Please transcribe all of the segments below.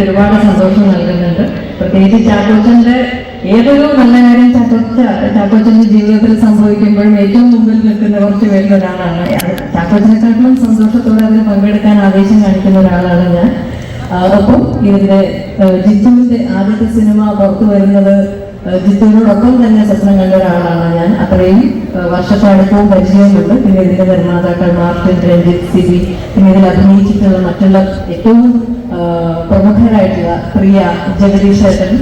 ഒരുപാട് സന്തോഷം നൽകുന്നുണ്ട്. പ്രത്യേകിച്ച് ചാക്കോച്ചന്റെ ഏതൊരു നല്ല കാര്യം ചാക്കോച്ച ചാക്കോച്ചന്റെ ജീവിതത്തിൽ സംഭവിക്കുമ്പോഴും ഏറ്റവും മുമ്പിൽ നിൽക്കുന്ന കുറച്ച് പേരിൽ ഒരാളാണ് ചാക്കോച്ചനെക്കാട്ടിലും സന്തോഷത്തോടെ അതിൽ പങ്കെടുക്കാൻ ആവേശം കാണിക്കുന്ന ഒരാളാണ് ഞാൻ. ഒപ്പം ഇതിന്റെ ജിജുവിന്റെ ആദ്യത്തെ സിനിമ പുറത്തു വരുന്നത് ജിത്തുവിനോടൊപ്പം തന്നെ സ്വപ്നം കണ്ട ഒരാളാണ് ഞാൻ. അത്രയും ആ, വർഷത്തെ പരിചയമുണ്ട് പിന്നെ ഇതിന്റെ നിർമ്മാതാക്കൾ മാർട്ടിൻ രഞ്ജിത്ത് സിബി പിന്നെ ഇതിൽ അഭിനയിച്ചിട്ടുള്ള മറ്റുള്ള ഏറ്റവും പ്രമുഖരായിട്ടുള്ള പ്രിയ ജഗദീശേട്ടൻ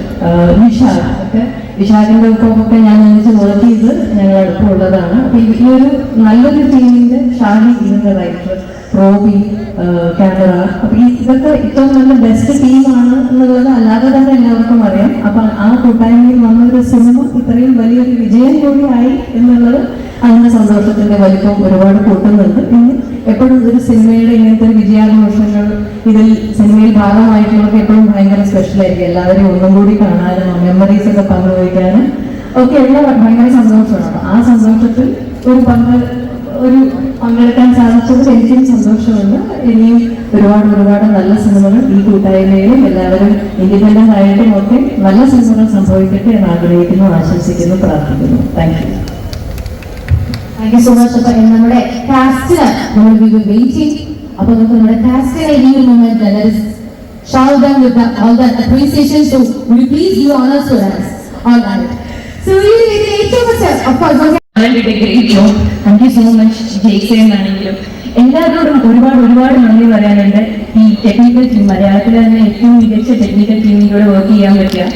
വിശാൽ ഒക്കെ വിശാഖിന്റെ ഒപ്പമൊക്കെ ഞാൻ ഒന്നിച്ച് വർക്ക് ചെയ്ത് ഞങ്ങൾ അടുപ്പമുള്ളതാണ് അപ്പൊ ഈ ഒരു നല്ലൊരു ടീമിന്റെ ഷാഹി ഇതിന്റെ റൈറ്റർ റോബി ക്യാമറ അപ്പൊ ഇതൊക്കെ ഏറ്റവും നല്ല ബെസ്റ്റ് ടീമാണ് എന്നുള്ളത് അല്ലാതെ തന്നെ എല്ലാവർക്കും അറിയാം. അപ്പൊ ആ കൂട്ടായ്മയിൽ വന്നൊരു സിനിമ ഇത്രയും വലിയൊരു വിജയം കൂടിയായി എന്നുള്ളത് അതിന്റെ സന്തോഷത്തിന്റെ വലിപ്പം ഒരുപാട് കൂട്ടുന്നുണ്ട്. പിന്നെ എപ്പോഴും ഒരു സിനിമയുടെ ഇങ്ങനത്തെ ഒരു വിജയാഘോഷങ്ങൾ ഇതിൽ സിനിമയിൽ ഭാഗമായിട്ടുള്ളവർക്ക് എപ്പോഴും ഭയങ്കര സ്പെഷ്യൽ ആയിരിക്കും. എല്ലാവരെയും ഒന്നും കൂടി കാണാനും മെമ്മറീസ് ഒക്കെ പങ്കുവയ്ക്കാനും ഒക്കെ എല്ലാം ഭയങ്കര സന്തോഷമാണ്. ആ സന്തോഷത്തിൽ ഒരു പങ്ക് ഒരു പങ്കെടുക്കാൻ സാധിച്ചത് എനിക്കും സന്തോഷമുണ്ട്. ഇനിയും ഒരുപാട് ഒരുപാട് നല്ല സിനിമകൾ ഈ കൂട്ടായ്മയിലും എല്ലാവരും ഇൻഡിപെൻഡന്റ് ആയിട്ടും ഒക്കെ നല്ല സിനിമകൾ സംഭവിക്കട്ടെ എന്ന് ആഗ്രഹിക്കുന്നു ആശംസിക്കുന്നു പ്രാർത്ഥിക്കുന്നു. Thank you thank you so much അപ്പൊ നമ്മുടെ കാസ്റ്റിന് നമ്മൾ വെയിറ്റിംഗ് അപ്പൊ നമുക്ക് നമ്മുടെ കാസ്റ്റിനെ ഈ ഒരു moment shower them with the, all that appreciation so will you please give honors for us all right. So ഈ ഇതിൽ ഏറ്റവും of course okay. Thank you so and ആണെങ്കിലും എല്ലാവരോടും ഒരുപാട് ഒരുപാട് നന്ദി പറയാനുണ്ട്. ഈ ടെക്നിക്കൽ ടീം മലയാളത്തിലെ തന്നെ ഏറ്റവും മികച്ച ടെക്നിക്കൽ ടീമിലൂടെ വർക്ക് ചെയ്യാൻ പറ്റുക.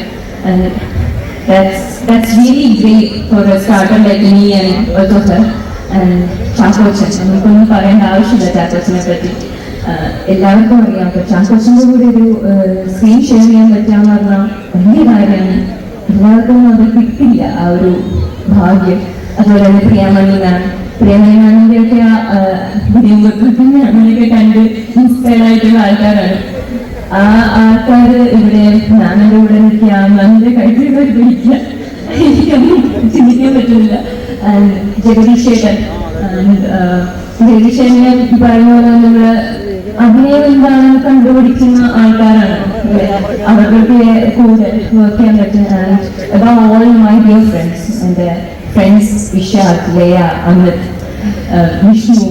that's that's really great for a starter like me and also her and Chackochan നമുക്കൊന്നും പറയേണ്ട ആവശ്യമില്ല ചാക്കോച്ചനെ പറ്റി ആഹ് എല്ലാവർക്കും അറിയാം അപ്പൊ ചാക്കോച്ചന്റെ കൂടെ ഒരു സ്ക്രീൻ ഷെയർ ചെയ്യാൻ പറ്റാന്ന് പറഞ്ഞാൽ വലിയ കാര്യമാണ് എല്ലാവർക്കും അത് കിട്ടില്ല ആ ഒരു ഭാഗ്യം അതുപോലെ തന്നെ പ്രിയാമണി മാം പ്രിയാമണി മാമിന്റെ ഒക്കെ ആ വിനയത്വത്തിന് അങ്ങനെയൊക്കെ കണ്ട് ഇൻസ്പയർഡ് ആയിട്ടുള്ള ആൾക്കാരാണ് ആ ആൾക്കാര് ഇവിടെ ഞാനെന്റെ കൂടെ പോയി പിടിക്കുക എനിക്കൊന്നും ചിന്തിക്കാൻ പറ്റുന്നില്ല. ചേട്ടനെ ഈ പറഞ്ഞ പോലെ നമ്മൾ അഭിനയം എന്താണെന്ന് കണ്ടുപിടിക്കുന്ന ആൾക്കാരാണ്. അവർക്ക് കൂടെ വർക്ക് ചെയ്യാൻ പറ്റുന്ന all my dear friends എന്റെ friends Vishakh Laya Amit Vishnu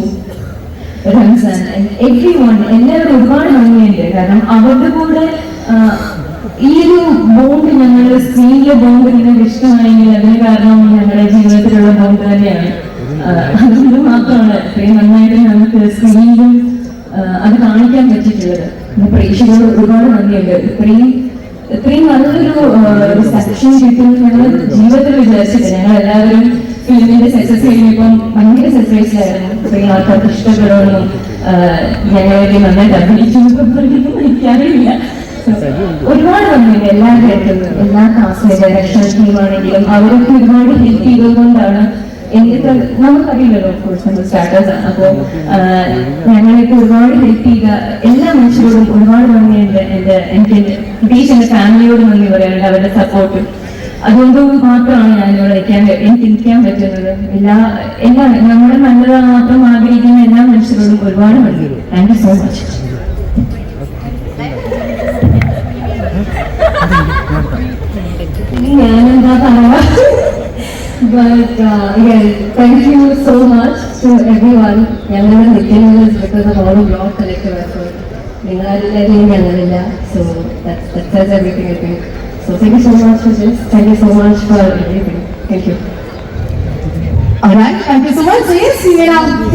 Ramzan everyone എല്ലാവരും ഒരുപാട് നന്ദിയുണ്ട്. കാരണം അവരുടെ കൂടെ ഈ ഒരു ബോണ്ട് ഞങ്ങൾ സ്ത്രീയിലെ ബോണ്ട് നിങ്ങൾക്ക് ഇഷ്ടമായെങ്കിൽ അതിന് കാരണം ഞങ്ങളുടെ ജീവിതത്തിലുള്ള ബോണ്ട് തന്നെയാണ്. അതുകൊണ്ട് മാത്രമാണ് ഇത്രയും നന്നായിട്ട് നമുക്ക് സ്ത്രീയിലും അത് കാണിക്കാൻ പറ്റിയിട്ടുള്ളത്. പ്രേക്ഷകരോട് ഒരുപാട് നന്ദിയുണ്ട്. ഇത്രയും ഇത്രയും നല്ലൊരു സെക്ഷൻ കിട്ടും ഞങ്ങൾ ജീവിതത്തിൽ വിചാരിച്ചില്ല ഞങ്ങൾ എല്ലാവരും ഫിലിമിന്റെ സക്സസ് കഴിഞ്ഞപ്പം ഭയങ്കര സർപ്രൈസ് ആയിരുന്നു ഇത്രയും ആൾക്കാർക്ക് ഇഷ്ടപ്പെടുമെന്നും നന്നായിട്ട് അഭിനയിച്ചു എനിക്കറിയില്ല ഒരുപാട് നന്ദിയുണ്ട് എല്ലാവരും എല്ലാ ക്ലാസ്സിലെ ഡയറക്ഷൻ ടീമാണെങ്കിലും അവരൊക്കെ ഒരുപാട് ഹെൽപ്പ് ചെയ്തതുകൊണ്ടാണ് എന്നിട്ട് നമുക്കറിയില്ലല്ലോ കോഴ്സ് നമ്മൾ സ്റ്റാർട്ടേഴ്സ് ആണ്. അപ്പോൾ ഞങ്ങളൊക്കെ ഒരുപാട് ഹെൽപ്പ് ചെയ്ത എല്ലാ മനുഷ്യരോടും ഒരുപാട് നന്ദിയുണ്ട്. എന്റെ എനിക്ക് എന്റെ ഫാമിലിയോട് നന്ദി പറയാനുണ്ട് അവരുടെ സപ്പോർട്ടും അതുകൊണ്ട് മാത്രമാണ് ഞാൻ ഇവിടെ വയ്ക്കാൻ എനിക്ക് ഇരിക്കാൻ പറ്റുന്നത് എല്ലാ എല്ലാ നമ്മുടെ നല്ലത് മാത്രം ആഗ്രഹിക്കുന്ന എല്ലാ മനുഷ്യരോടും ഒരുപാട് നന്ദി താങ്ക് യു സോ മച്ച് ഞാനെന്താ പറയാ But uh, again, thank you so. ഞങ്ങളുടെ നിൽക്കുന്നത് because of all effort. നിങ്ങളെല്ലാവരെയും ഞങ്ങളില്ല so that's I think. So thank you so much for this. Thank you so much for everything. Thank you. all right thank you so much we will now